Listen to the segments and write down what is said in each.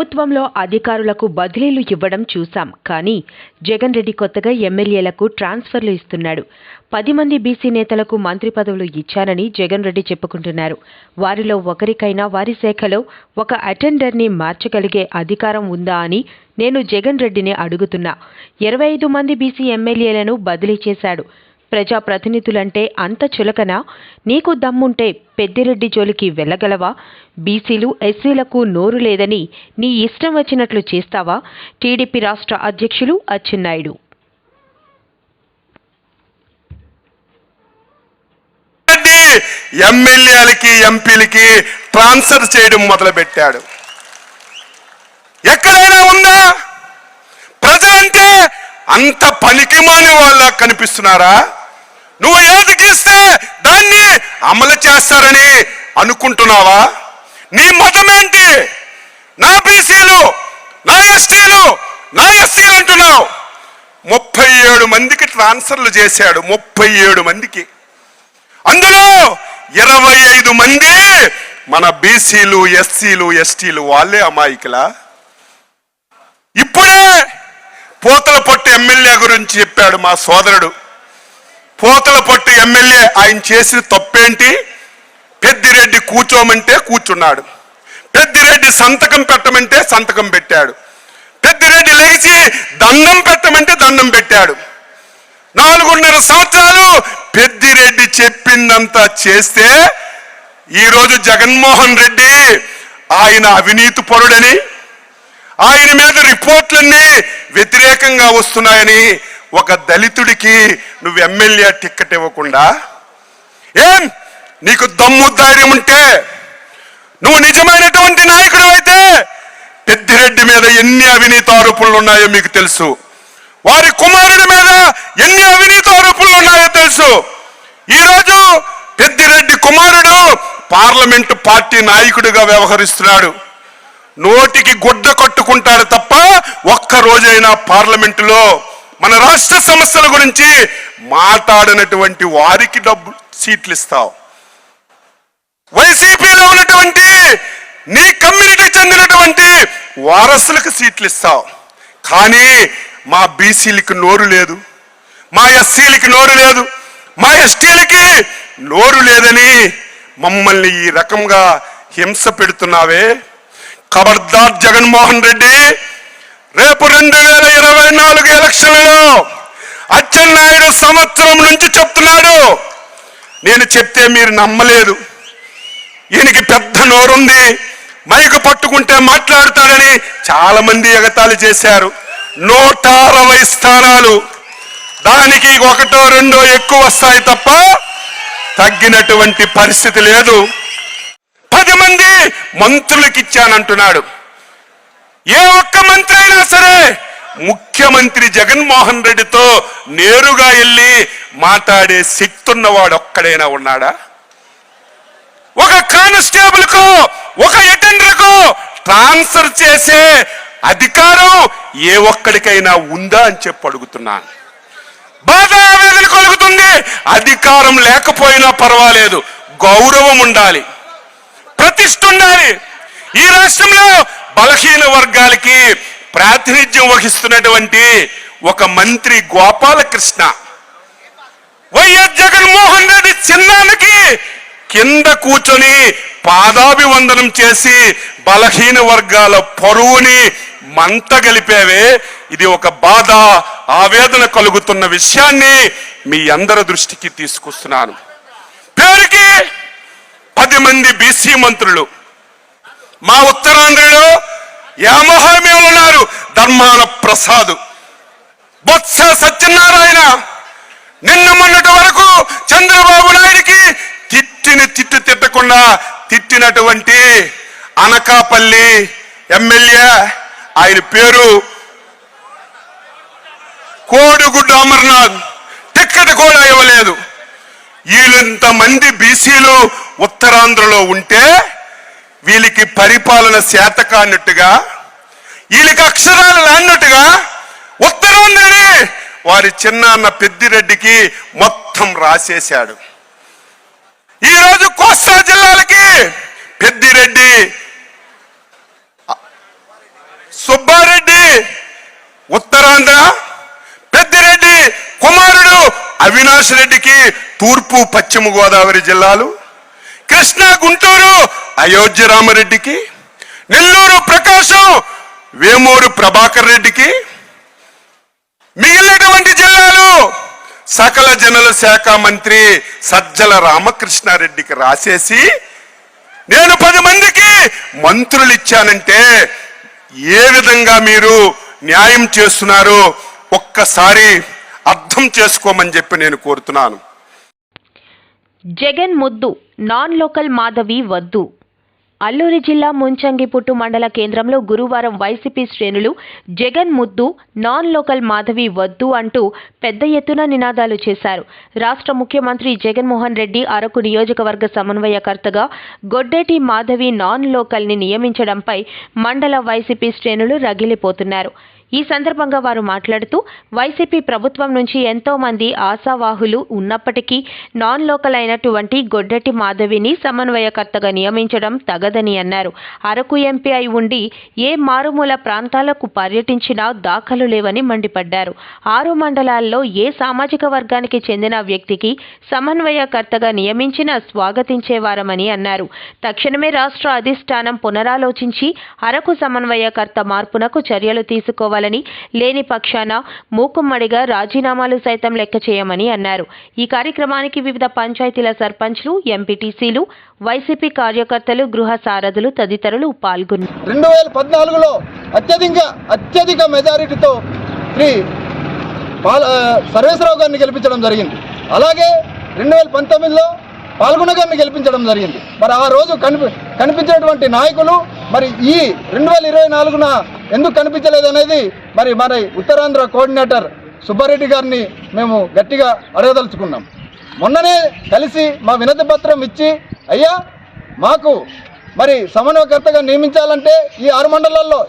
ప్రభుత్వంలో అధికారులకు బదిలీలు ఇవ్వడం చూశాం కానీ జగన్ రెడ్డి కొత్తగా ఎమ్మెల్యేలకు ట్రాన్స్ఫర్లు ఇస్తున్నాడు. పది మంది బీసీ నేతలకు మంత్రి పదవులు ఇచ్చానని జగన్ రెడ్డి చెప్పుకుంటున్నారు. వారిలో ఒకరికైనా వారి శాఖలో ఒక అటెండర్ని మార్చగలిగే అధికారం ఉందా అని నేను జగన్ రెడ్డిని అడుగుతున్నా. ఇరవై ఐదు మంది బీసీ ఎమ్మెల్యేలను బదిలీ చేశాడు. ప్రజాప్రతినిధులంటే అంత చులకన? నీకు దమ్ముంటే పెద్దిరెడ్డి జోలికి వెళ్ళగలవా? బీసీలు ఎస్సీలకు నోరు లేదని నీ ఇష్టం వచ్చినట్లు చేస్తావా? టీడీపీ రాష్ట్ర అధ్యక్షులు అచ్చెన్నాయుడు. ఎమ్మెల్యేలకి ఎంపీలకి ట్రాన్స్ఫర్ చేయడం మొదలుపెట్టాడు. ఎక్కడైనా ఉందా? ప్రజలంటే అంత పనికిమాని వాళ్ళ కనిపిస్తున్నారా? నువ్వు ఏది గీస్తే దాన్ని అమలు చేస్తారని అనుకుంటున్నావా? నీ మతం ఏంటి నా బీసీలు నా ఎస్టీలు నా ఎస్సీలు అంటున్నావు. ముప్పై ఏడు మందికి ట్రాన్స్ఫర్లు చేశాడు ముప్పై ఏడు మందికి. అందులో ఇరవై ఐదు మంది మన బీసీలు ఎస్సీలు ఎస్టీలు వాళ్ళే అమాయకులా? ఇప్పుడే పోతల పొట్టు ఎమ్మెల్యే గురించి చెప్పాడు మా సోదరుడు. పోతల పట్టు ఎమ్మెల్యే ఆయన చేసిన తప్పేంటి? పెద్దిరెడ్డి కూర్చోమంటే కూర్చున్నాడు. పెద్దిరెడ్డి సంతకం పెట్టమంటే సంతకం పెట్టాడు. పెద్దిరెడ్డి లేచి దండం పెట్టమంటే దండం పెట్టాడు. నాలుగున్నర సంవత్సరాలు పెద్దిరెడ్డి చెప్పిందంతా చేస్తే ఈరోజు జగన్మోహన్ రెడ్డి ఆయన అవినీతి పరుడని ఆయన మీద రిపోర్ట్లన్నీ వ్యతిరేకంగా వస్తున్నాయని ఒక దళితుడికి నువ్వు ఎమ్మెల్యే టిక్కెట్ ఇవ్వకుండా ఏం? నీకు దమ్ము ధైర్యం ఉంటే నువ్వు నిజమైనటువంటి నాయకుడు అయితే పెద్దిరెడ్డి మీద ఎన్ని అవినీతి ఆరోపణలు ఉన్నాయో మీకు తెలుసు. వారి కుమారుడి మీద ఎన్ని అవినీతి ఆరోపణలు ఉన్నాయో తెలుసు. ఈరోజు పెద్దిరెడ్డి కుమారుడు పార్లమెంటు పార్టీ నాయకుడిగా వ్యవహరిస్తున్నాడు. నోటికి గుడ్డ కట్టుకుంటాడు తప్ప ఒక్క రోజైనా పార్లమెంటులో మన రాష్ట్ర సమస్యల గురించి మాట్లాడినటువంటి వారికి డబ్బు సీట్లు ఇస్తావు వైసీపీలో ఉన్నటువంటి నీ కమ్యూనిటీకి చెందినటువంటి వారసులకు సీట్లు ఇస్తావు కానీ మా బీసీలకి నోరు లేదు మా ఎస్సీలకి నోరు లేదు మా ఎస్టీలకి నోరు లేదని మమ్మల్ని ఈ రకంగా హింస పెడుతున్నావే. ఖబర్దార్ జగన్మోహన్ రెడ్డి రేపు రెండు వేల ఇరవై నాలుగు ఎలక్షన్ నాయుడు సంవత్సరం నుంచి చెప్తున్నాడు. నేను చెప్తే మీరు నమ్మలేదు. ఈయనకి పెద్ద నోరుంది. మైకు పట్టుకుంటే మాట్లాడతాడని చాలా మంది ఎగతాళి చేశారు. నూట అరవై స్థానాలు. దానికి ఒకటో రెండో ఎక్కువ వస్తాయి తప్ప తగ్గినటువంటి పరిస్థితి లేదు. పది మంది మంత్రులకు ఇచ్చానంటున్నాడు ఏ ఒక్క మంత్రి అయినా సరే ముఖ్యమంత్రి జగన్మోహన్ రెడ్డితో నేరుగా వెళ్ళి మాట్లాడే శక్తి ఉన్నవాడు ఒక్కడైనా ఉన్నాడా? ఒక కానిస్టేబుల్కు ఒక అటెండర్కు ట్రాన్స్ఫర్ చేసే అధికారం ఏ ఒక్కడికైనా ఉందా అని చెప్పి అడుగుతున్నాను. బాధ ఆవేదన కలుగుతుంది. అధికారం లేకపోయినా పర్వాలేదు. గౌరవం ఉండాలి. ప్రతిష్ట ఉండాలి. ఈ రాష్ట్రంలో బలహీన వర్గాలకి ప్రాతినిధ్యం వహిస్తున్నటువంటి ఒక మంత్రి గోపాలకృష్ణ. వైఎస్ జగన్మోహన్ రెడ్డి చిన్నానికి కింద కూర్చొని పాదాభివందనం చేసి బలహీన వర్గాల పరువుని మంట గలిపేవే. ఇది ఒక బాధ ఆవేదన కలుగుతున్న విషయాన్ని మీ అందరి దృష్టికి తీసుకొస్తున్నాను. పేరుకి పది మంది బీసీ మంత్రులు. మా ఉత్తరాంధ్రలో యామహామీలు ఉన్నారు ధర్మాన ప్రసాద్. బొత్స సత్యనారాయణ. నిన్న మొన్నటి వరకు చంద్రబాబు నాయుడికి తిట్టిని తిట్టు తిట్టకుండా తిట్టినటువంటి అనకాపల్లి ఎమ్మెల్యే ఆయన పేరు కోడుగుడ్డు అమర్నాథ్. టిక్కెట్ కూడా ఇవ్వలేదు. వీళ్ళంతమంది బీసీలు ఉత్తరాంధ్రలో ఉంటే వీళ్ళకి పరిపాలన శాత కానట్టుగా వీళ్ళకి అక్షరాలు అన్నట్టుగా ఉత్తరం ఉందని వారి చిన్నాన్న పెద్దిరెడ్డికి మొత్తం రాసేశాడు. ఈరోజు కోస్తా జిల్లాలకి పెద్దిరెడ్డి సుబ్బారెడ్డి ఉత్తరాంధ్ర పెద్దిరెడ్డి కుమారుడు అవినాష్ రెడ్డికి తూర్పు పశ్చిమ గోదావరి జిల్లాలు. కృష్ణా గుంటూరు అయోధ్య రామరెడ్డికి నెల్లూరు ప్రకాశం వేమూరు ప్రభాకర్ రెడ్డికి మిగిలినటువంటి జిల్లాలు సకల జనుల శాఖ మంత్రి సజ్జల రామకృష్ణారెడ్డికి రాసేసి నేను పది మందికి మంత్రులు ఇచ్చానంటే ఏ విధంగా మీరు న్యాయం చేస్తున్నారో ఒక్కసారి అర్థం చేసుకోమని చెప్పి నేను కోరుతున్నాను. జగన్ ముద్దు. నాన్ లోకల్ మాధవి వద్దు. అల్లూరి జిల్లా ముంచంగిపుట్టు మండల కేంద్రంలో గురువారం వైసీపీ శ్రేణులు జగన్ ముద్దు నాన్ లోకల్ మాధవి వద్దు అంటూ పెద్ద ఎత్తున నినాదాలు చేశారు. రాష్ట్ర ముఖ్యమంత్రి జగన్మోహన్ రెడ్డి అరకు నియోజకవర్గ సమన్వయకర్తగా గొడ్డేటి మాధవి నాన్ లోకల్ని నియమించడంపై మండల వైసీపీ శ్రేణులు రగిలిపోతున్నారు. ఈ సందర్భంగా వారు మాట్లాడుతూ వైసీపీ ప్రభుత్వం నుంచి ఎంతో మంది ఆశావాహులు ఉన్నప్పటికీ నాన్ లోకల్ అయినటువంటి గొడ్డటి మాధవిని సమన్వయకర్తగా నియమించడం తగదని అన్నారు. అరకు ఎంపీ అయి ఉండి ఏ మారుమూల ప్రాంతాలకు పర్యటించినా దాఖలు లేవని మండిపడ్డారు. ఆరు మండలాల్లో ఏ సామాజిక వర్గానికి చెందిన వ్యక్తికి సమన్వయకర్తగా నియమించినా స్వాగతించేవారమని అన్నారు. తక్షణమే రాష్ట్ర అధిష్టానం పునరాలోచించి అరకు సమన్వయకర్త మార్పునకు చర్యలు తీసుకోవాలని లేని పక్షాన మూకుమ్మడిగా రాజీనామాలు సైతం లెక్క చేయమని అన్నారు. ఈ కార్యక్రమానికి వివిధ పంచాయతీల సర్పంచ్లు ఎంపీటీసీలు వైసీపీ కార్యకర్తలు గృహ సారథులు తదితరులు పాల్గొన్నారు. రెండు వేల పద్నాలుగులో అత్యధిక అత్యధిక మెజారిటీతో శ్రీ పాల్ సర్వేశ్వరరావు గారిని గెలిపించడం జరిగింది. అలాగే రెండు వేల పంతొమ్మిదిలో పాల్గొనగా గారిని గెలిపించడం జరిగింది. మరి ఆ రోజు కనిపి కనిపించినటువంటి నాయకులు మరి ఈ రెండు వేల ఇరవై నాలుగున ఎందుకు కనిపించలేదు అనేది మరి మరి ఉత్తరాంధ్ర కోఆర్డినేటర్ సుబ్బారెడ్డి గారిని మేము గట్టిగా అడగదలుచుకున్నాం. మొన్ననే కలిసి మా వినతి పత్రం ఇచ్చి అయ్యా మాకు మరి సమన్వయకర్తగా నియమించాలంటే ఈ ఆరు మండలాల్లో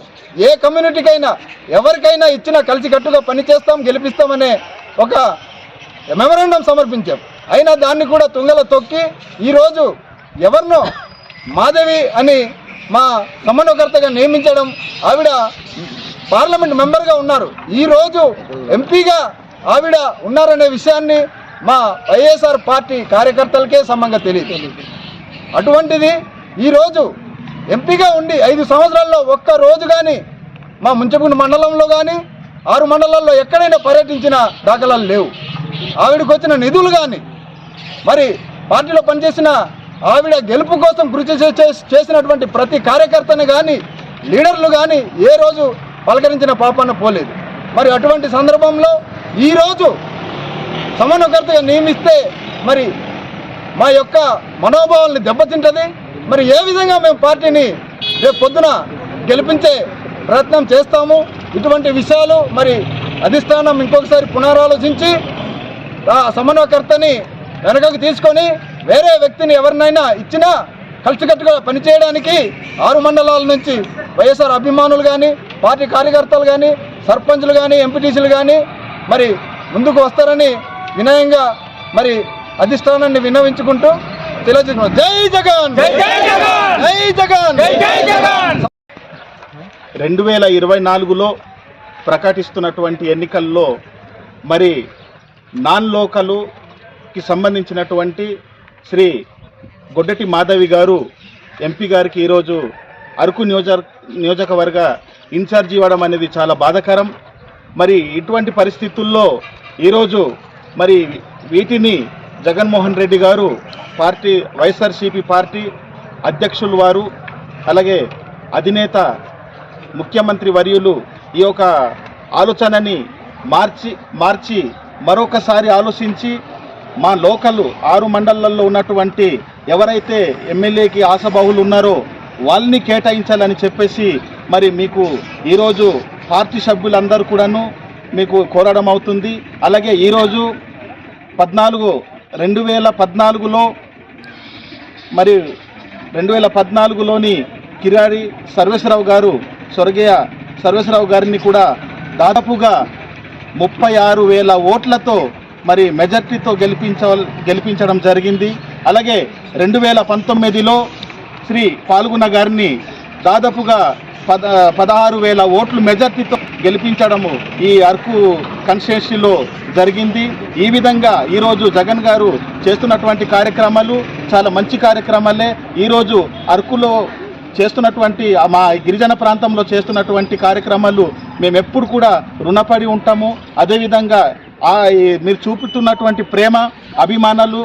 ఏ కమ్యూనిటీకైనా ఎవరికైనా ఇచ్చిన కలిసికట్టుగా పనిచేస్తాం గెలిపిస్తామనే ఒక మెమరాండం సమర్పించాం. అయినా దాన్ని కూడా తుంగలో తొక్కి ఈరోజు ఎవరినో మాధవి అని మా సమన్వకర్తగా నియమించడం ఆవిడ పార్లమెంట్ మెంబర్గా ఉన్నారు. ఈరోజు ఎంపీగా ఆవిడ ఉన్నారనే విషయాన్ని మా వైఎస్ఆర్ పార్టీ కార్యకర్తలకే సమంగా తెలియదు. అటువంటిది ఈరోజు ఎంపీగా ఉండి ఐదు సంవత్సరాల్లో ఒక్క రోజు కానీ మా ముంచగుండి మండలంలో కానీ ఆరు మండలాల్లో ఎక్కడైనా పర్యటించిన దాఖలాలు లేవు. ఆవిడకు వచ్చిన నిధులు కానీ మరి పార్టీలో పనిచేసిన ఆవిడ గెలుపు కోసం కృషి చే- చేసినటువంటి ప్రతి కార్యకర్తని కానీ లీడర్లు కానీ ఏ రోజు పలకరించిన పాపాన పోలేదు. మరి అటువంటి సందర్భంలో ఈరోజు సమన్వయకర్తగా నియమిస్తే మరి మా యొక్క మనోభావాల్ని దెబ్బతింటది. మరి ఏ విధంగా మేము పార్టీని రేపు పొద్దున గెలిపించే ప్రయత్నం చేస్తాము? ఇటువంటి విషయాలు మరి అధిష్టానం ఇంకొకసారి పునరాలోచించి ఆ సమన్వయకర్తని వెనకకు తీసుకొని వేరే వ్యక్తిని ఎవరినైనా ఇచ్చినా కలిసికట్టుగా పనిచేయడానికి ఆరు మండలాల నుంచి వైఎస్ఆర్ అభిమానులు కానీ పార్టీ కార్యకర్తలు కానీ సర్పంచులు కానీ ఎంపీటీసీలు కానీ మరి ముందుకు వస్తారని వినయంగా మరి అధిష్టానాన్ని విన్నవించుకుంటూ తెలియజేసుకున్నాం జై జగన్! జై జగన్! రెండు వేల ఇరవై నాలుగులో ప్రకటిస్తున్నటువంటి ఎన్నికల్లో మరి నాన్ కి సంబంధించినటువంటి శ్రీ గొడ్డటి మాధవి గారు ఎంపీ గారికి ఈరోజు అరకు నియోజక నియోజకవర్గ ఇన్ఛార్జి ఇవ్వడం అనేది చాలా బాధాకరం. మరి ఇటువంటి పరిస్థితుల్లో ఈరోజు మరి వీటిని జగన్మోహన్ రెడ్డి గారు పార్టీ వైఎస్ఆర్సీపీ పార్టీ అధ్యక్షులు వారు అలాగే అధినేత ముఖ్యమంత్రి వర్యులు ఈ యొక్క ఆలోచనని మార్చి మార్చి మరొకసారి ఆలోచించి మా లోకల్ ఆరు మండలాల్లో ఉన్నటువంటి ఎవరైతే ఎమ్మెల్యేకి ఆశబాహులు ఉన్నారో వాళ్ళని కేటాయించాలని చెప్పేసి మరి మీకు ఈరోజు పార్టీ సభ్యులందరూ కూడాను మీకు కోరడం అవుతుంది. అలాగే ఈరోజు పద్నాలుగు రెండు వేల పద్నాలుగులో మరి రెండు వేల పద్నాలుగులోని కిరాడి సర్వేశ్వరరావు గారు స్వర్గీయ సర్వేశ్వరరావు గారిని కూడా దాదాపుగా ముప్పై ఆరు వేల ఓట్లతో మరి మెజార్టీతో గెలిపించ గెలిపించడం జరిగింది. అలాగే రెండు వేల పంతొమ్మిదిలో శ్రీ పాల్గొన గారిని దాదాపుగా పద పదహారు వేల ఓట్లు మెజార్టీతో గెలిపించడము ఈ అరకు కన్స్టిట్యున్సీలో జరిగింది. ఈ విధంగా ఈరోజు జగన్ గారు చేస్తున్నటువంటి కార్యక్రమాలు చాలా మంచి కార్యక్రమాలే. ఈరోజు అరకులో చేస్తున్నటువంటి మా గిరిజన ప్రాంతంలో చేస్తున్నటువంటి కార్యక్రమాలు మేము ఎప్పుడు కూడా రుణపడి ఉంటాము. అదేవిధంగా మీరు చూపుతున్నటువంటి ప్రేమ అభిమానాలు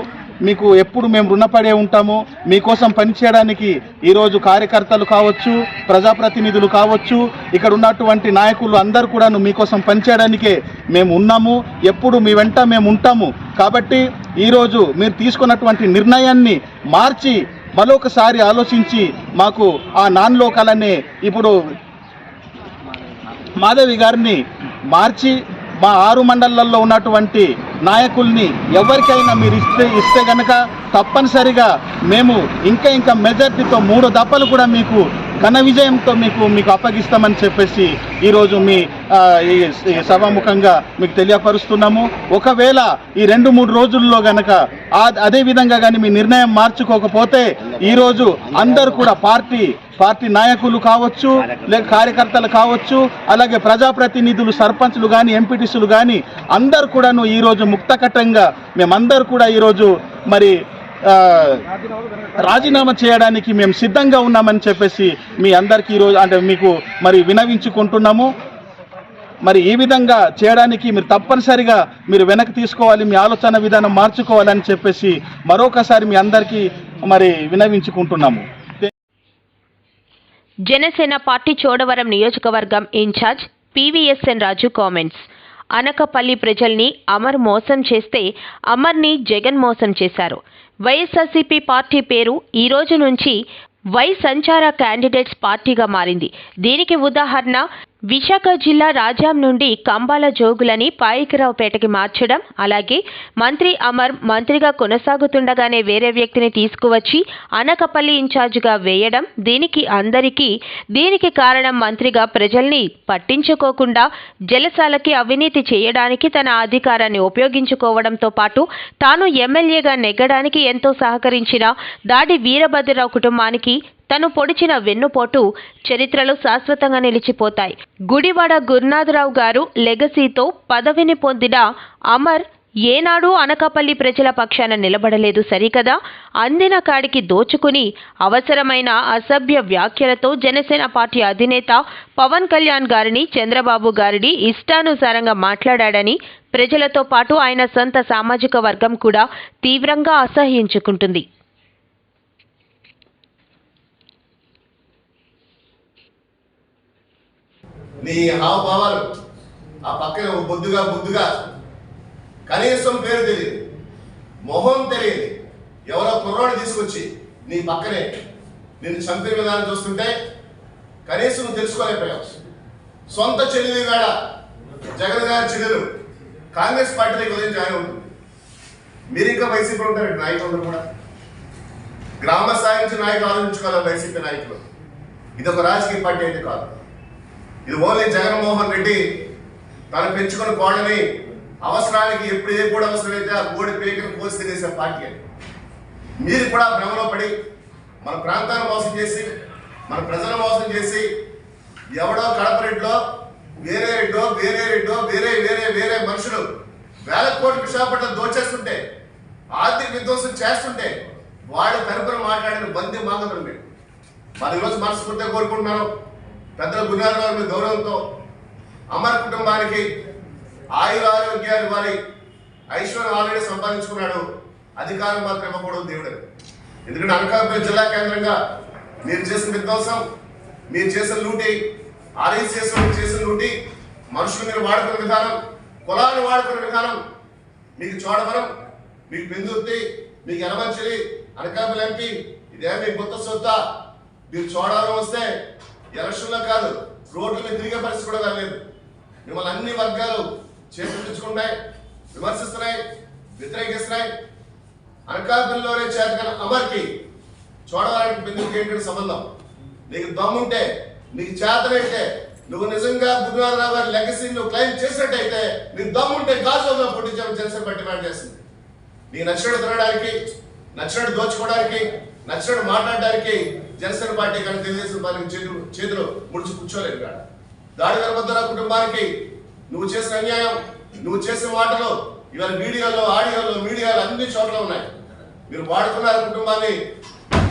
మీకు ఎప్పుడు మేము రుణపడే ఉంటాము. మీకోసం పనిచేయడానికి ఈరోజు కార్యకర్తలు కావచ్చు ప్రజాప్రతినిధులు కావచ్చు ఇక్కడ ఉన్నటువంటి నాయకులు అందరూ కూడాను మీకోసం పనిచేయడానికే మేము ఉన్నాము. ఎప్పుడు మీ వెంట మేము ఉంటాము. కాబట్టి ఈరోజు మీరు తీసుకున్నటువంటి నిర్ణయాన్ని మార్చి మరొకసారి ఆలోచించి మాకు ఆ నాన్ లోకాలనే ఇప్పుడు మాధవి గారిని మార్చి మా ఆరు మండలాల్లో ఉన్నటువంటి నాయకుల్ని ఎవరికైనా మీరు ఇస్తే ఇస్తే కనుక తప్పనిసరిగా మేము ఇంకా ఇంకా మెజార్టీతో మూడు దప్పలు కూడా మీకు ఘన విజయంతో మీకు మీకు అప్పగిస్తామని చెప్పేసి ఈరోజు మీ ఈ సభాముఖంగా మీకు తెలియపరుస్తున్నాము. ఒకవేళ ఈ రెండు మూడు రోజుల్లో గనక అదే విధంగా కానీ మీ నిర్ణయం మార్చుకోకపోతే ఈరోజు అందరూ కూడా పార్టీ పార్టీ నాయకులు కావచ్చు లేక కార్యకర్తలు కావచ్చు అలాగే ప్రజాప్రతినిధులు సర్పంచ్లు కానీ ఎంపీటీసులు కానీ అందరు కూడాను ఈరోజు ముక్తకట్టంగా మేమందరూ కూడా ఈరోజు మరి రాజీనామా చేయడానికి మేము సిద్ధంగా ఉన్నామని చెప్పేసి మీ అందరికీ ఈరోజు అంటే మీకు మరి వినవించుకుంటున్నాము. మరి ఈ విధంగా చేయడానికి మీరు తప్పనిసరిగా మీరు వెనక్కి తీసుకోవాలి మీ ఆలోచన విధానం మార్చుకోవాలని చెప్పేసి మరొకసారి మీ అందరికీ మరి వినవించుకుంటున్నాము. జనసేన పార్టీ చోడవరం నియోజకవర్గం incharge PVSN Raju comments. Anakapalli ప్రజల్ని అమర్ మోసం చేస్తే అమర్ని జగన్ మోసం చేశారు. వైఎస్ఆర్సీపీ పార్టీ పేరు ఈ రోజు నుంచి వై సంచార క్యాండిడేట్స్ పార్టీగా మారింది. దీనికి ఉదాహరణ విశాఖ జిల్లా రాజాం నుండి కంబాల జోగులని పాయికరావుపేటకి మార్చడం అలాగే మంత్రి అమర్ మంత్రిగా కొనసాగుతుండగానే వేరే వ్యక్తిని తీసుకువచ్చి అనకపల్లి ఇన్ఛార్జిగా వేయడం దీనికి అందరికీ దీనికి కారణం మంత్రిగా ప్రజల్ని పట్టించుకోకుండా జలసాలకి అవినీతి చేయడానికి తన అధికారాన్ని ఉపయోగించుకోవడంతో పాటు తాను ఎమ్మెల్యేగా నెగ్గడానికి ఎంతో సహకరించిన దాడి వీరభద్రరావు కుటుంబానికి తను పొడిచిన వెన్నుపోటు చరిత్రలో శాశ్వతంగా నిలిచిపోతాయి. గుడివాడ గురునాథరావు గారు లెగసీతో పదవిని పొందిన అమర్ ఏనాడు అనకాపల్లి ప్రజల పక్షాన నిలబడలేదు సరికదా? అందిన కాడికి దోచుకుని అవసరమైన అసభ్య వ్యాఖ్యలతో జనసేన పార్టీ అధినేత పవన్ కళ్యాణ్ గారిని చంద్రబాబు గారిని ఇష్టానుసారంగా మాట్లాడాడని ప్రజలతో పాటు ఆయన సొంత సామాజిక వర్గం కూడా తీవ్రంగా అసహ్యించుకుంటుంది. నీ హావభావాలు ఆ పక్కన బొద్దుగా బుద్దుగా. కనీసం పేరు తెలియదు మొహం తెలియదు. ఎవరో కుర్రాడు తీసుకొచ్చి నీ పక్కనే నిన్ను చంపిన విధానం చూస్తుంటే కనీసం నువ్వు తెలుసుకోలేకపోయావు సొంత చెల్లి వేడ జగన్ గారి చెల్లెలు కాంగ్రెస్ పార్టీలోకి ఉదయం జాయిన్ అవుతుంది. మీరు ఇంకా వైసీపీలో ఉంటారు నాయకులు కూడా. గ్రామ స్థాయి నుంచి నాయకులు ఆలోచించుకోవాలి వైసీపీ నాయకులు. ఇది ఒక రాజకీయ పార్టీ అయితే కాదు. ఇది ఓన్లీ జగన్మోహన్ రెడ్డి. తను పెంచుకున్న కోళ్ళని అవసరానికి ఎప్పుడు ఏ కూడా అవసరమైతే ఆ కోడి పేకను కోసి తినేసే పార్టీ అని మీరు కూడా భ్రమలో పడి మన ప్రాంతాన్ని మోసం చేసి మన ప్రజలను మోసం చేసి ఎవడో కడప రెడ్లో వేరే రెడ్డో వేరే రెడ్డో వేరే వేరే వేరే మనుషులు వేల కోట్ల విశాఖపట్నం దోచేస్తుంటే ఆర్థిక విధ్వంసం చేస్తుంటే వాడి తరపున మాట్లాడిన బంది మాగదులు మరి ఈరోజు మనస్ఫూర్తిగా కోరుకుంటున్నాను. పెద్దల గురునాథరావు మీ గౌరవంతో అమర్ కుటుంబానికి ఆయుర ఆరోగ్యాలు వారి ఐశ్వర్యం ఆల్రెడీ సంపాదించుకున్నాడు. అధికారం మాత్రం ఇవ్వకూడదు దేవుడు ఎందుకంటే అనకాపల్లి జిల్లా కేంద్రంగా మీరు చేసిన విధ్వంసం మీరు చేసిన లూటి ఆర్ఎస్ చేసిన చేసిన లూటి మనుషులు మీరు వాడుకున్న విధానం కులాన్ని వాడుకున్న విధానం మీకు చోడవరం మీకు పెందుర్తి మీకు ఎనమంచిలి అనకాపల్లి ఎంపీ ఇదే మీ కొత్త సొత్త మీరు చోడవరం వస్తే ఎలక్షన్లో కాదు రోడ్ల మీద తిరిగే పరిస్థితి కూడా లేదు మిమ్మల్ని అన్ని వర్గాలు చేతులుంచుకుంటాయి విమర్శిస్తున్నాయి వ్యతిరేకిస్తున్నాయి. అనకాపల్లిలోనే చేతగల అమర్కి చూడడానికి బిందుకు ఏంటి సంబంధం? నీకు దమ్ముంటే నీకు చేతనైతే నువ్వు నిజంగా గురునాథరావు గారి లెగసీ నువ్వు క్లెయిమ్ చేసినట్టయితే నీకు దమ్ముంటే గాజులో పుట్టించాలని జనసేన పార్టీ డిమాండ్ చేస్తుంది. నీకు నచ్చినట్టు తినడానికి నచ్చినట్టు దోచుకోవడానికి నచ్చినట్టు మాట్లాడడానికి జనసేన పార్టీ కానీ తెలుగుదేశం పార్టీ చేతులు చేతులు ముడిచి కూర్చోలేదు కాడ దాడి గర్భద్ర కుటుంబానికి నువ్వు చేసిన అన్యాయం నువ్వు చేసిన మాటలు ఇవాళ మీడియాలో ఆడియోలో మీడియాలో అన్ని చోట్ల ఉన్నాయి. మీరు వాడుకున్నారు కుటుంబాన్ని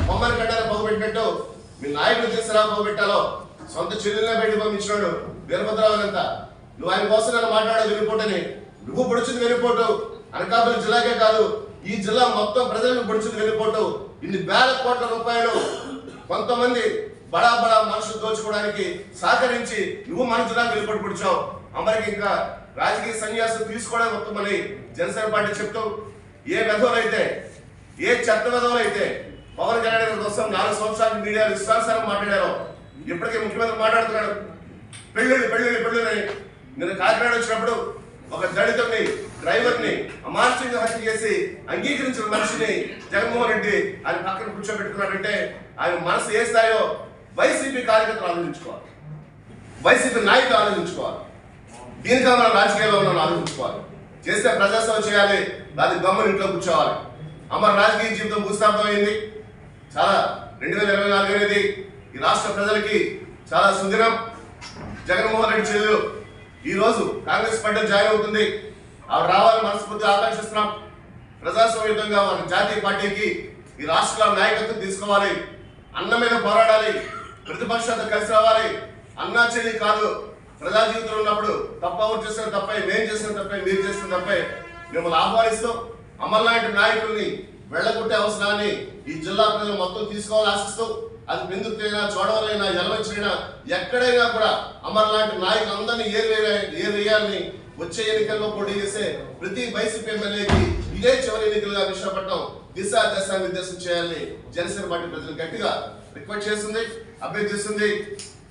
బొమ్మని కట్టారా పోగబెట్టినట్టు మీ నాయకుడు చేసినా పోగబెట్టాలో సొంత చెల్లెలనే బయట పంపించినాడు వీరభద్రరావు నువ్వు ఆయన కోసం నన్ను మాట్లాడే వెనుపోటని. నువ్వు పొడిచింది వెనుపోటు. అనకాపల్లి జిల్లాకే కాదు ఈ జిల్లా మొత్తం ప్రజలను పొడిచింది వెనుపోటు. ఇన్ని వేల కోట్ల రూపాయలు కొంతమంది బడా బడా మనుషులు దోచుకోవడానికి సహకరించి నువ్వు మన జిల్లాకు వెలుపడి పొడిచావు. అమరికి ఇంకా రాజకీయ సన్యాసం తీసుకోవడానికి మొత్తమని జనసేన పార్టీ చెప్తూ ఏ వెధవులైతే ఏ చెత్త వెధవులైతే పవన్ కళ్యాణ్ గారి కోసం నాలుగు సంవత్సరాలు మీడియా విశ్వాసాలు మాట్లాడారు ఇప్పటికే ముఖ్యమంత్రి మాట్లాడుతున్నాడు. పెళ్ళిళ్ళు పెళ్ళిళ్ళు పెళ్ళిళ్ళు అని. నేను కాకినాడ వచ్చినప్పుడు ఒక దళితుడిని డ్రైవర్ని అమానుషంగా హత్య చేసి అంగీకరించిన మనిషిని జగన్మోహన్ రెడ్డి ఆయన పక్కన కూర్చోబెట్టుకున్నాడంటే ఆయన మనసు ఏ స్థాయో వైసీపీ కార్యకర్తలు ఆలోచించుకోవాలి. వైసీపీ నాయకులు ఆలోచించుకోవాలి. దీనిగా మనం రాజకీయాల్లో మనం ఆలోచించుకోవాలి. చేస్తే ప్రజాసేవ చేయాలి దాని గమ్మని ఇంట్లో కూర్చోవాలి. అమర్ రాజకీయ జీవితం భూస్థాపితమైంది. చాలా రెండు వేల ఇరవై నాలుగు అనేది ఈ రాష్ట్ర ప్రజలకి చాలా సుదినం జగన్మోహన్ రెడ్డి చెల్లెలు ఈ రోజు కాంగ్రెస్ పార్టీ జాయిన్ అవుతుంది ఆవిడ రావాలని మనస్ఫూర్తిగా ఆకాంక్షిస్తున్నాం. ప్రజాస్వామ్యుతంగా వాళ్ళ జాతీయ పార్టీకి ఈ రాష్ట్ర నాయకత్వం తీసుకోవాలి. అన్న మీద పోరాడాలి. ప్రతిపక్షాలతో కలిసి రావాలి. అన్నా చెల్లి కాదు. ప్రజా జీవితంలో ఉన్నప్పుడు తప్ప ఎవరు చేసిన తప్పే మేము చేసిన తప్పే మీరు చేసిన తప్పే. మిమ్మల్ని ఆహ్వానిస్తూ అమర్ లాంటి నాయకుల్ని వెళ్ళగొట్టే అవసరాన్ని ఈ జిల్లా ప్రజలు మొత్తం తీసుకోవాలని ఆశిస్తూ అది బిందుకైనా చోడవలైనా ఎలవచ్చినైనా ఎక్కడైనా కూడా అమర్ లాంటి నాయకులందరినీ ఏరు ఏరు వచ్చే ఎన్నికల్లో పోటీ చేసే ప్రతి వైసీపీ ఎమ్మెల్యేకి ఇదే చివరి ఎన్నికలుగా విశాఖపట్నం దిశ దశ నిర్దేశం చేయాలని జనసేన పార్టీ ప్రజలు గట్టిగా రిక్వెస్ట్ చేస్తుంది అభ్యర్థిస్తుంది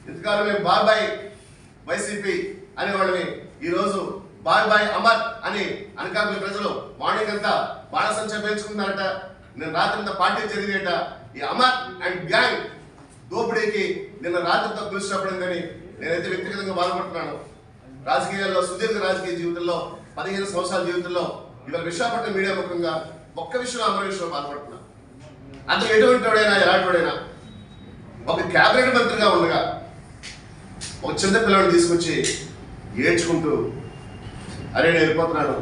ఇంతకాలం మేము బాబాయ్ వైసీపీ అనేవాళ్ళని ఈరోజు బాయ్ బాయ్ అమర్ అని అనకాపల్లి ప్రజలు మార్నింగ్ అంతా బాణసంచ పేల్చుకున్నారట నేను రాత్రి అంతా పార్టీ జరిగేట ఈ అమర్ అండ్ గ్యాంగ్ దోపిడీకి నిన్న రాత్రితో పిలిచినప్పుడు కానీ నేనైతే వ్యక్తిగతంగా బాధపడుతున్నాను. రాజకీయాల్లో సుదీర్ఘ రాజకీయ జీవితంలో పదిహేను సంవత్సరాల జీవితంలో ఇవాళ విశాఖపట్నం మీడియా ముఖంగా ఒక్క విషయంలో అమర విషయంలో బాధపడుతున్నా. అతను ఎటువంటి వాడైనా ఎలాంటి వాడైనా ఒక క్యాబినెట్ మంత్రిగా ఉండగా ఒక చిన్న పిల్లవాడిని తీసుకొచ్చి ఏడ్చుకుంటూ అరే నేను వెళ్ళిపోతున్నాను.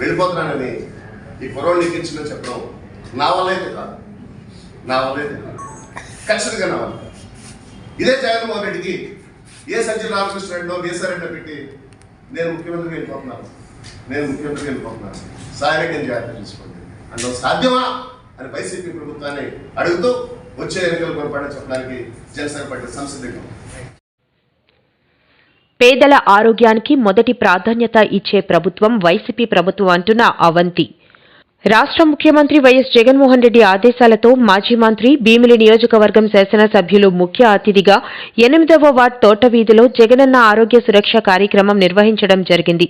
వెళ్ళిపోతున్నానని ఈ కుర్రోడిని ఎక్కించిందని చెప్పడం నా వల్ల అయితే కాదు. నా వల్ల. ఖచ్చితంగా నా వల్ల. ఇదే జగన్మోహన్ రెడ్డికి ఏ సజ్జల రామకృష్ణ రెడ్డిలో వేసారెడ్డి పెట్టి నేను ముఖ్యమంత్రికి వెళ్ళిపోతున్నాను. నేను ముఖ్యమంత్రికి వెళ్ళిపోతున్నాను. సాయనే జాగ్రత్త తీసుకోండి. అంటే సాధ్యమా అని వైసీపీ ప్రభుత్వాన్ని అడుగుతూ వచ్చే ఎన్నికలు పొరపాటు చెప్పడానికి జనసేన పార్టీ సంసిద్ధంగా పేదల ఆరోగ్యానికి మొదటి ప్రాధాన్యత ఇచ్చే ప్రభుత్వం వైసీపీ ప్రభుత్వం అంటున్న అవంతి. రాష్ట్ర ముఖ్యమంత్రి వైఎస్ జగన్మోహన్ రెడ్డి ఆదేశాలతో మాజీ మంత్రి భీమిలి నియోజకవర్గం శాసనసభ్యులు ముఖ్య అతిథిగా ఎనిమిదవ వార్డ్ తోటవీధిలో జగనన్న ఆరోగ్య సురక్ష కార్యక్రమం నిర్వహించడం జరిగింది.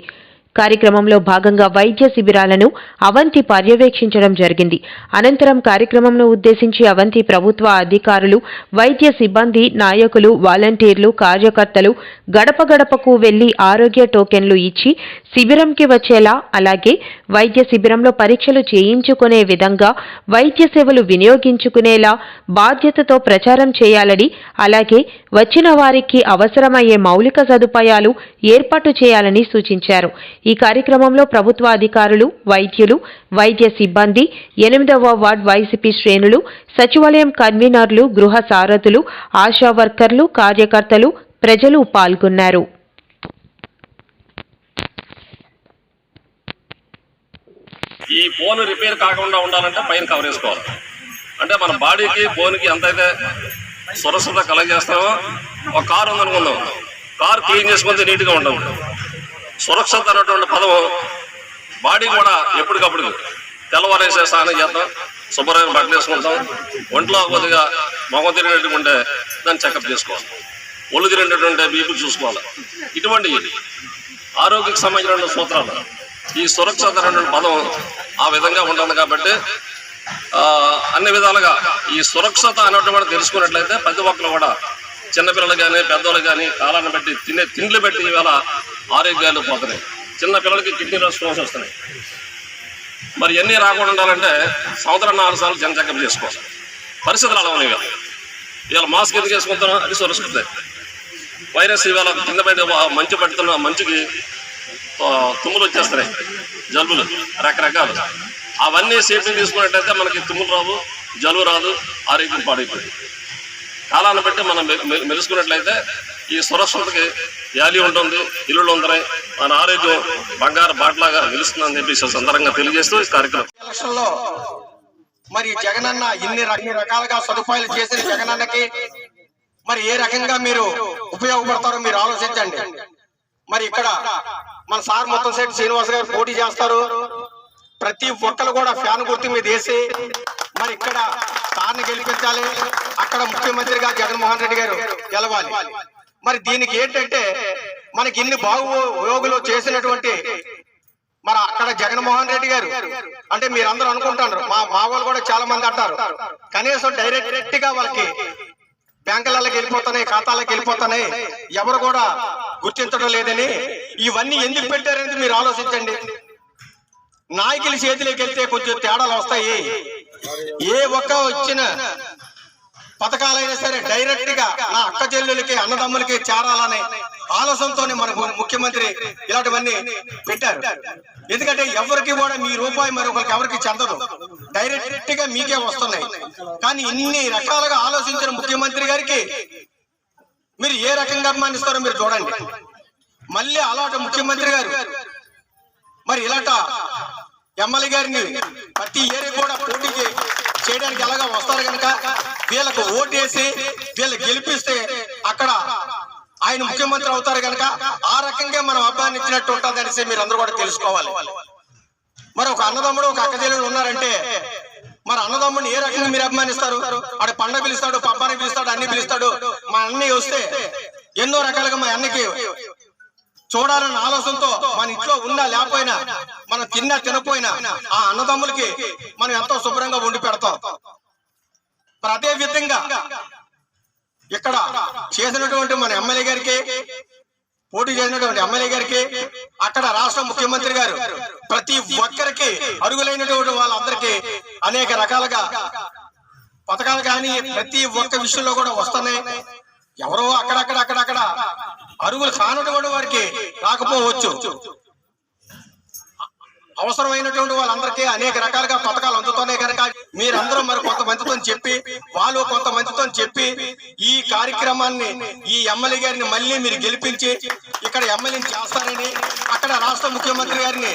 కార్యక్రమంలో భాగంగా వైద్య శిబిరాలను అవంతి పర్యవేక్షించడం జరిగింది. అనంతరం కార్యక్రమంను ఉద్దేశించి అవంతి ప్రభుత్వ అధికారులు వైద్య సిబ్బంది నాయకులు వాలంటీర్లు కార్యకర్తలు గడప గడపకు వెళ్ళి ఆరోగ్య టోకెన్లు ఇచ్చి శిబిరంకి వచ్చేలా అలాగే వైద్య శిబిరంలో పరీక్షలు చేయించుకునే విధంగా వైద్య సేవలు వినియోగించుకునేలా బాధ్యతతో ప్రచారం చేయాలని అలాగే వచ్చిన వారికి అవసరమయ్యే మౌలిక సదుపాయాలు ఏర్పాటు చేయాలని సూచించారు. ఈ కార్యక్రమంలో ప్రభుత్వ అధికారులు వైద్యులు వైద్య సిబ్బంది ఎనిమిదవ వార్డ్ వైసీపీ శ్రేణులు సచివాలయం కన్వీనర్లు గృహ సారథులు ఆశా వర్కర్లు కార్యకర్తలు ప్రజలు పాల్గొన్నారు. ఈ ఫోన్ రిపేర్ కాకుండా ఉండాలంటే పైన కవర్ వేసుకోవాలి. అంటే మన బాడీకి ఫోన్కి ఎంతైతే సురక్షత కలగజేస్తామో ఒక కారు ఉందనుకుందాం కారు క్లీన్ చేసుకుంటే నీట్గా ఉంటుంది. సురక్షత అనేటువంటి పదం బాడీ కూడా ఎప్పటికప్పుడు తెల్లవారేసే స్నానం చేద్దాం శుభ్రమైన బట్టలు వేసుకుంటాం ఒంట్లో కొద్దిగా మొగం తిరిగినట్టు దాన్ని చెకప్ చేసుకోవాలి. ఒళ్ళు తిరిగినటువంటి ఉంటే బీపీ చూసుకోవాలి. ఇటువంటి ఆరోగ్యకు సంబంధించిన సూత్రాలు. ఈ సురక్షత అనేటువంటి పదం ఆ విధంగా ఉంటుంది కాబట్టి అన్ని విధాలుగా ఈ సురక్షత అనేటువంటి తెలుసుకున్నట్లయితే ప్రతి ఒక్కరు కూడా చిన్నపిల్లలు కానీ పెద్దవాళ్ళు కానీ కాలాన్ని బట్టి తినే తిండ్లు పెట్టి ఈవేళ ఆరోగ్యాలు పోతున్నాయి. చిన్న పిల్లలకి కిడ్నీ స్టోన్స్ వస్తున్నాయి. మరి ఎన్ని రాకుండా ఉండాలంటే సంవత్సరం నాలుగు సార్లు జన చెకప్ చేసుకోవాలి. పరిస్థితులు అలా ఉన్నాయి ఇవాళ. ఇవాళ మాస్క్ ఎందుకు వేసుకుంటున్నాం? అది సురక్షితే వైరస్ ఇవాళ కింద పడి మంచు పెడుతున్న మంచుకి తుమ్ములు వచ్చేస్తున్నాయి. జలుబులు రకరకాలు. అవన్నీ సేఫ్టీ తీసుకున్నట్టయితే మనకి తుమ్ములు రావు జలుబు రాదు ఆరోగ్యం పాడైపోయింది కాలాన్ని బట్టి మనం మెలుసుకున్నట్లయితే ఈ సురక్షతకి వ్యాలీ ఉంటుంది ఇల్లులు ఉంటాయి. మన ఆరోగ్యం బంగారు బాటలాగా నిలుస్తుందని చెప్పి సందర్భంగా తెలియజేస్తూ ఈ కార్యక్రమం. మరి జగనన్న ఇన్ని రకాలుగా సదుపాయాలు చేసిన జగనన్నకి మరి ఏ రకంగా మీరు ఉపయోగపడతారో మీరు ఆలోచించండి. మరి ఇక్కడ మన సార్ మొత్తం సెట్ శ్రీనివాస్ గారు పోటీ చేస్తారు. ప్రతి ఒక్కరు కూడా ఫ్యాన్ గుర్తు మీద వేసి మరి ఇక్కడ సార్ని గెలిపించాలి. అక్కడ ముఖ్యమంత్రిగా జగన్మోహన్ రెడ్డి గారు గెలవాలి. మరి దీనికి ఏంటంటే మనకి ఇన్ని బాగు చేసినటువంటి మరి అక్కడ జగన్మోహన్ రెడ్డి గారు. అంటే మీరందరూ అనుకుంటారు మా మా వాళ్ళు కూడా చాలా మంది అంటారు. కనీసం డైరెక్ట్గా వాళ్ళకి బ్యాంకులకి వెళ్ళిపోతున్నాయి ఖాతాలకు వెళ్ళిపోతున్నాయి ఎవరు కూడా గుర్తించడం లేదని ఇవన్నీ ఎందుకు పెట్టారనేది మీరు ఆలోచించండి. నాయకుల చేతిలోకి వెళ్తే కొంచెం తేడాలు వస్తాయి. ఏ ఒక్క వచ్చిన పథకాలైనా సరే డైరెక్ట్గా నా అక్క చెల్లెలకి అన్నదమ్ములకి చేరాలనే ఆలోచనతోనే మన ముఖ్యమంత్రి ఇలాంటివన్నీ పెట్టారు. ఎందుకంటే ఎవరికి కూడా మీ రూపాయి మరి ఒకరికి ఎవరికి చెందదు. డైరెక్ట్గా మీకే వస్తున్నాయి. కానీ ఇన్ని రకాలుగా ఆలోచించిన ముఖ్యమంత్రి గారికి మీరు ఏ రకంగా అభిమానిస్తారో మీరు చూడండి. మళ్ళీ అలాంటి ముఖ్యమంత్రి గారు మరి ఇలాంట ఎమ్మెల్యే గారిని ప్రతి ఏరియా కూడా పోటీ చేయడానికి ఎలాగా వస్తారు కనుక వీళ్ళకు ఓటేసి వీళ్ళు గెలిపిస్తే అక్కడ ఆయన ముఖ్యమంత్రి అవుతారు కనుక ఆ రకంగా మనం అభిమానించినట్టు ఉంటుంది అనేసి మీరు అందరూ కూడా తెలుసుకోవాలి. మరి ఒక అన్నదమ్ముడు ఒక అక్క ఉన్నారంటే మరి అన్నదమ్ముడిని ఏ రకంగా మీరు అభిమానిస్తారు? ఆడ పండగ పిలుస్తాడు పబ్బానికి పిలుస్తాడు అన్ని పిలుస్తాడు. మా అన్నయ్య వస్తే ఎన్నో రకాలుగా మా అన్నకి చూడాలన్న ఆలోచనతో మన ఇంట్లో ఉన్నా లేకపోయినా మనం తిన్నా తినపోయినా ఆ అన్నదమ్ములకి మనం ఎంతో శుభ్రంగా వండి పెడతాం. మరి అదే విధంగా ఇక్కడ చేసినటువంటి మన ఎమ్మెల్యే గారికి పోటీ చేసినటువంటి ఎమ్మెల్యే గారికి అక్కడ రాష్ట్ర ముఖ్యమంత్రి గారు ప్రతి ఒక్కరికి అరుగులైనటువంటి వాళ్ళందరికీ అనేక రకాలుగా పథకాలు కానీ ప్రతి ఒక్క విషయంలో కూడా వస్తున్నాయి. ఎవరో అక్కడక్కడ అక్కడక్కడ అరుగులు కానటువంటి వారికి రాకపోవచ్చు. అవసరమైనటువంటి వాళ్ళందరికీ అనేక రకాలుగా పథకాలు అందుతున్నాయి కనుక మీరందరూ మరి కొంతమందితో చెప్పి వాళ్ళు కొంతమందితో చెప్పి ఈ కార్యక్రమాన్ని ఈ ఎమ్మెల్యే గారిని మళ్ళీ మీరు గెలిపించి ఇక్కడ ఎమ్మెల్యేని చేస్తారని అక్కడ రాష్ట్ర ముఖ్యమంత్రి గారిని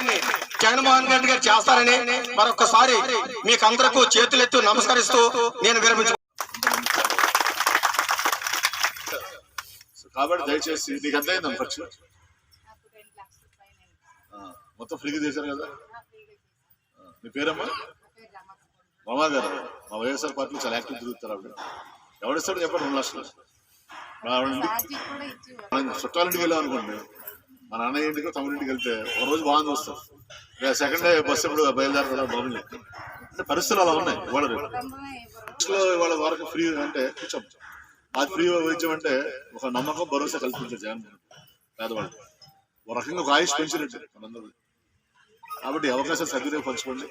జగన్మోహన్ రెడ్డి గారు చేస్తారని మరొకసారి మీకు అందరికీ చేతులెత్తు నమస్కరిస్తూ నేను విరమించు కాబట్టి దయచేసి నీకు ఎంత అయింది మొత్తం ఫ్రీగా చేశారు కదా? నీ పేరమ్మా రమా గారు. మా వైఎస్ఆర్ పార్టీలో చాలా యాక్టివ్ తిరుగుతారు ఆవిడ. ఎవడిస్తాడు చెప్పండి రెండు లక్షలు. చుట్టాలింటికి వెళ్ళాం అనుకోండి. మా నాన్న ఇంటికి తమ్ముడి ఇంటికి వెళ్తే ఒక రోజు బాగుంది వస్తాం సెకండ్ డే బస్సు ఎప్పుడు బయలుదేరదా బాగుంది అంటే పరిస్థితులు అలా ఉన్నాయి ఇవాళ రేపు. ఇవాళ వరకు ఫ్రీ అంటే కూర్చోం. ఆ ఫ్రీ వైద్యం అంటే ఒక నమ్మకం భరోసా కల్పించారు జగన్ పేదవాళ్ళు. ఒక రకంగా ఒక ఆయుష్ పెంచినట్టు మనందరూ కాబట్టి అవకాశాలు అవకాశం సద్వినియోగం పంచుకోండి.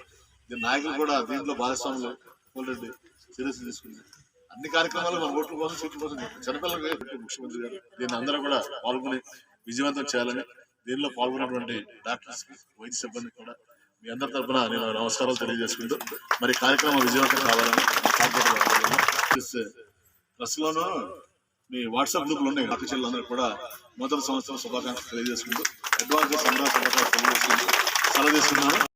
దీని నాయకులు కూడా దీంట్లో భాగస్వాములు. కోల్రెడ్డి సీరియస్ తీసుకుంది. అన్ని కార్యక్రమాలు మన ఓట్ల కోసం సీట్ల కోసం చిన్నపిల్లలకి ముఖ్యమంత్రి గారు. దీన్ని అందరూ కూడా పాల్గొని విజయవంతం చేయాలని దీనిలో పాల్గొన్నటువంటి డాక్టర్స్కి వైద్య సిబ్బందికి కూడా మీ అందరి తరఫున నేను నమస్కారాలు తెలియజేసుకుంటూ మరి కార్యక్రమం విజయవంతం కావాలని బస్సులోనూ లోను మీ వాట్సాప్ గ్రూపులు ఉన్నాయి. అక్క చెల్లెలందరూ కూడా మొదటి సంవత్సరం శుభాకాంక్షలు తెలియజేసుకుంటూ అడ్వాన్స్ సంక్రాంతి శుభాకాంక్షలు తెలియజేసుకుంటూ సెలవు తీసుకున్నాను